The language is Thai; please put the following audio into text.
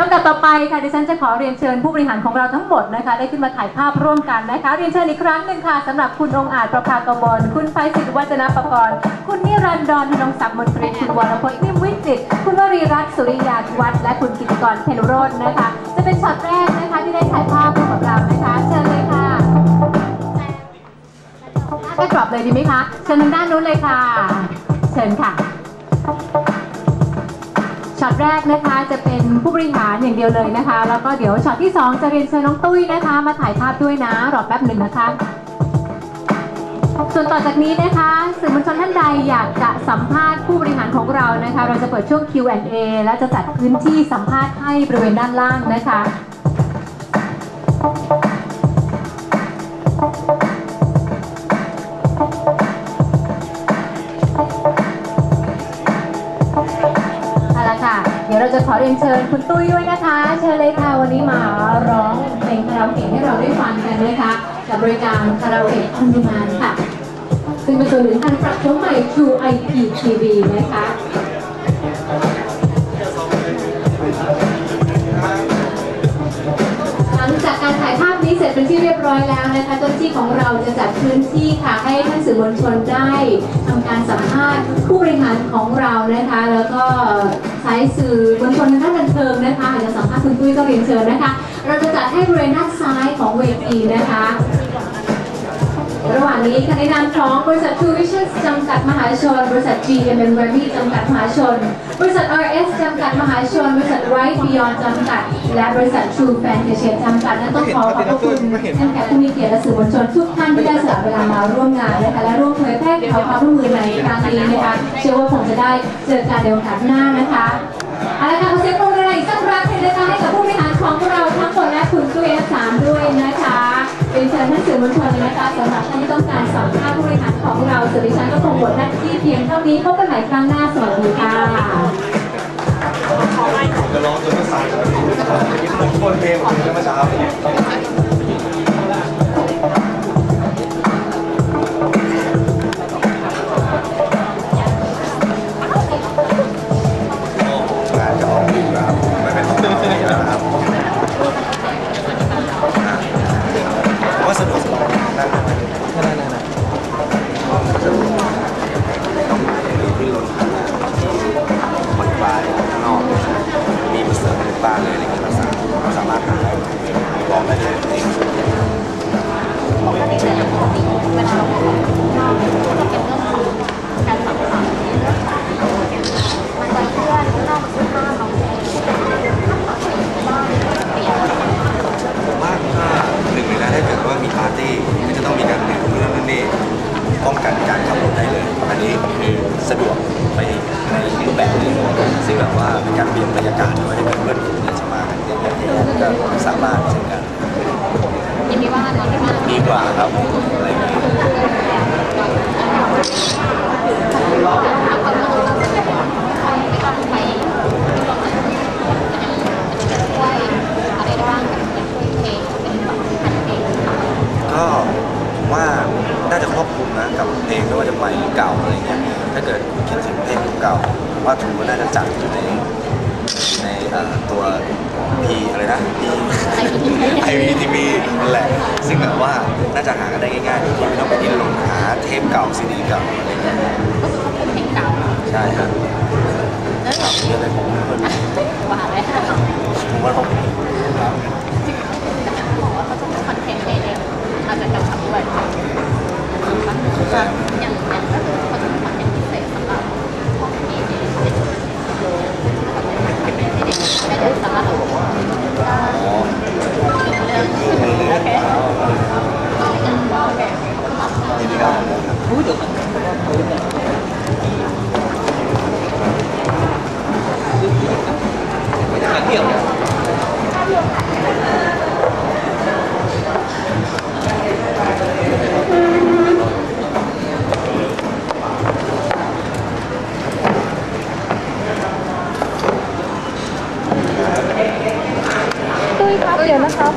ลำดับต่อไปค่ะดิฉันจะขอเรียนเชิญผู้บริหารของเราทั้งหมดนะคะ ได้ขึ้นมาถ่ายภาพร่วมกันนะคะ เรียนเชิญอีกครั้งหนึ่งค่ะสำหรับคุณองอาจประภากมลคุณไพศิษฐ์วัฒนประกรณ์คุณนิรันดรธนงศักดิ์มนตรีคุณวรพจน์นิ่มวิจิตคุณวรีรัตน์สุริยาวัฒน์และคุณกิติกรเพนโรจน์นะคะ จะเป็นช็อตแรกนะคะที่ได้ถ่ายภาพร่วมกับเรานะคะ เชิญเลยค่ะก็กรอบเลยดีไหมคะเชิญทางด้านนู้นเลยค่ะ เชิญค่ะ ช็อตแรกนะคะจะเป็นผู้บริหารอย่างเดียวเลยนะคะ แล้วก็เดี๋ยวช็อตที่ 2 จะเรียนเชิญน้องตุ้ยนะคะ มาถ่ายภาพด้วยนะรอแป๊บหนึ่งนะคะ ส่วนต่อจากนี้นะคะสื่อมวลชนท่านใดอยากจะสัมภาษณ์ผู้บริหารของเรานะคะ เราจะเปิดช่วง Q&A และจะจัดพื้นที่สัมภาษณ์ให้บริเวณด้านล่างนะคะ ขอเรียนเชิญคุณตุ้ยด้วยนะคะ เชิญเลยค่ะวันนี้มาร้องเพลงคาราโอเกะให้เราได้ฟังกันนะคะกับบริการคาราโอเกะออนดีมานค่ะ ซึ่งเป็นส่วนหนึ่งการปรับโฉมใหม่ True IP TV นะคะหลังจากการถ่ายภาพนี้เสร็จเป็นที่เรียบร้อยแล้วนะคะเจ้าหน้าที่ของเราจะจัดพื้นที่ค่ะให้ท่านสื่อมวลชนได้ทำการสัมภาษณ์ผู้บริหารของเรานะคะ แล้วก็ใช้สื่อ ก็เรียนเชิญนะคะ เราจะจัดให้บริเวณด้านซ้ายของเวทีนะคะ ระหว่างนี้ค่ะนามของบริษัท True Vision จำกัดมหาชน บริษัท GMM r a m y จำกัดมหาชน บริษัท RS จำกัดมหาชน บริษัท Right Beyond จำกัด และบริษัท True Fantasia จำกัดนั้นต้องขอขอบพระคุณท่านแขกผู้มีเกียรติและสื่อมวลชนทุกท่านที่ได้สละเวลามาร่วมงานนะคะและร่วมเผยแพร่ข่าวความร่วมมือในครั้งนี้นะคะเชื่อว่าคงจะได้เจอกันในโอกาสหน้านะคะเอาละค่ะขอเสียงปรบ ออีกสักครั้งหนึ่งนะคะให้กับผู้บริหารของเราทั้งหมดและคุณตุ้ยสามด้วยนะคะเป็นเชิญท่านสื่อมวลชนเลยนะคะสำหรับท่านที่ต้องการสัมภาษณ์ผู้บริหารของเราส่วนดิฉันก็คงหมดหน้าที่เพียงเท่านี้พบกันใหม่ครั้งหน้าสวัสดีค่ะจะร้องจนไม่สั่นผมคนเพลงผมเมื่อเช้า แบบว่าเป็นการเปลี่ยนบรรยากาศด้วยถ้าเกิดเพื่อนฝูงเนี่ยจะมากันเยอะๆก็สามารถเช่นกันยินดีว่านอนที่บ้านดีกว่าครับอะไรอย่างเงี้ย เอาความรู้ไม่ต้องไปช่วยอะไรได้บ้างกับช่วยเพลงเป็นแบบพันเพลง ก็ผมว่าน่าจะครอบคลุมนะกับเพลงไม่ว่าจะใหม่หรือเก่าอะไรเงี้ยถ้าเกิด คิดถึงเพลงเก่าผมว่าถือว่าน่าจะจัดอยู่ในในเอ่อตัวพีอะไรนะพีไอวีทีวีนั่นแหละ ซึ่งแบบว่าน่าจะหากันได้ง่ายๆโดยที่ไม่ต้องไปดิ้นรนหาเทปเก่าซีดีเก่าอะไรเงี้ยก็คือเขาเป็นเพลงเก่าใช่ครับครับเยอะเลยผมเป็นคน ยครับเดี๋ยวนะครับ